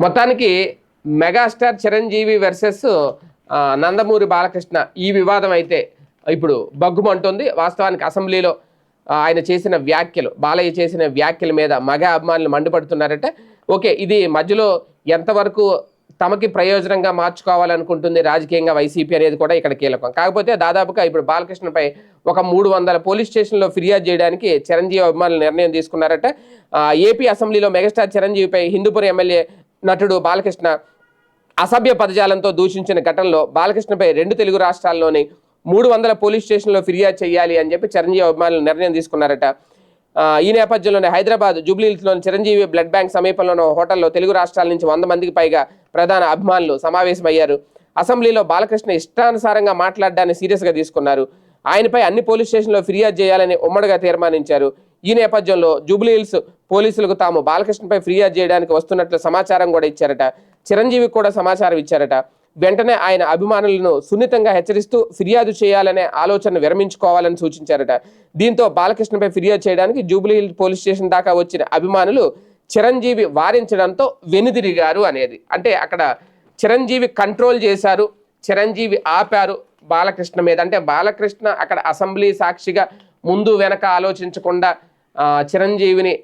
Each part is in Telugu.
మొత్తానికి మెగాస్టార్ చిరంజీవి వర్సెస్ నందమూరి బాలకృష్ణ ఈ వివాదం అయితే ఇప్పుడు బగ్గుమంటుంది. వాస్తవానికి అసెంబ్లీలో ఆయన చేసిన వ్యాఖ్యలు బాలయ్య చేసిన వ్యాఖ్యల మీద మగ అభిమానులు మండిపడుతున్నారంటే. ఓకే ఇది మధ్యలో ఎంతవరకు తమకి ప్రయోజనంగా మార్చుకోవాలనుకుంటుంది రాజకీయంగా వైసీపీ అనేది కూడా ఇక్కడ కీలకం. కాకపోతే దాదాపుగా ఇప్పుడు బాలకృష్ణపై ఒక మూడు వందల పోలీస్ స్టేషన్లో ఫిర్యాదు చేయడానికి చిరంజీవి అభిమానులు నిర్ణయం తీసుకున్నారట. ఏపీ అసెంబ్లీలో మెగాస్టార్ చిరంజీవిపై హిందూపురం ఎమ్మెల్యే నటుడు బాలకృష్ణ అసభ్య పదజాలంతో దూషించిన ఘటనలో బాలకృష్ణపై రెండు తెలుగు రాష్ట్రాల్లోని మూడు వందల పోలీస్ స్టేషన్లో ఫిర్యాదు చేయాలి అని చెప్పి చిరంజీవి అభిమానులు నిర్ణయం తీసుకున్నారట. ఈ నేపథ్యంలోనే హైదరాబాద్ జూబ్లీహిల్స్లోని చిరంజీవి బ్లడ్ బ్యాంక్ సమీపంలోని హోటల్లో తెలుగు రాష్ట్రాల నుంచి వంద మందికి పైగా ప్రధాన అభిమానులు సమావేశమయ్యారు. అసెంబ్లీలో బాలకృష్ణ ఇష్టానుసారంగా మాట్లాడడాన్ని సీరియస్గా తీసుకున్నారు. ఆయనపై అన్ని పోలీస్ స్టేషన్లో ఫిర్యాదు చేయాలని ఉమ్మడిగా తీర్మానించారు. ఈ నేపథ్యంలో జూబ్లీహిల్స్ పోలీసులకు తాము బాలకృష్ణపై ఫిర్యాదు చేయడానికి వస్తున్నట్లు సమాచారం కూడా ఇచ్చారట. చిరంజీవికి కూడా సమాచారం ఇచ్చారట. వెంటనే ఆయన అభిమానులను సున్నితంగా హెచ్చరిస్తూ ఫిర్యాదు చేయాలనే ఆలోచన విరమించుకోవాలని సూచించారట. దీంతో బాలకృష్ణపై ఫిర్యాదు చేయడానికి జూబ్లీహిల్స్ పోలీస్ స్టేషన్ దాకా వచ్చిన అభిమానులు చిరంజీవి వారించడంతో వెనుదిరిగారు అనేది. అంటే అక్కడ చిరంజీవి కంట్రోల్ చేశారు చిరంజీవి ఆపారు బాలకృష్ణ మీద. అంటే బాలకృష్ణ అక్కడ అసెంబ్లీ సాక్షిగా ముందు వెనక ఆలోచించకుండా చిరంజీవిని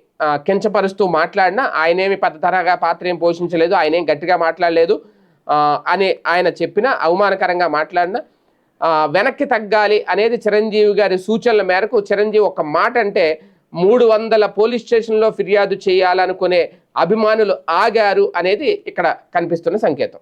కించపరుస్తూ మాట్లాడినా ఆయనేమి పెద్దతరగా పాత్ర ఏం పోషించలేదు ఆయన ఏం గట్టిగా మాట్లాడలేదు అని ఆయన చెప్పిన అవమానకరంగా మాట్లాడినా వెనక్కి తగ్గాలి అనేది చిరంజీవి గారి సూచనల మేరకు చిరంజీవి ఒక మాట అంటే మూడు వందల పోలీస్ స్టేషన్లో ఫిర్యాదు చేయాలనుకునే అభిమానులు ఆగారు అనేది ఇక్కడ కనిపిస్తున్న సంకేతం.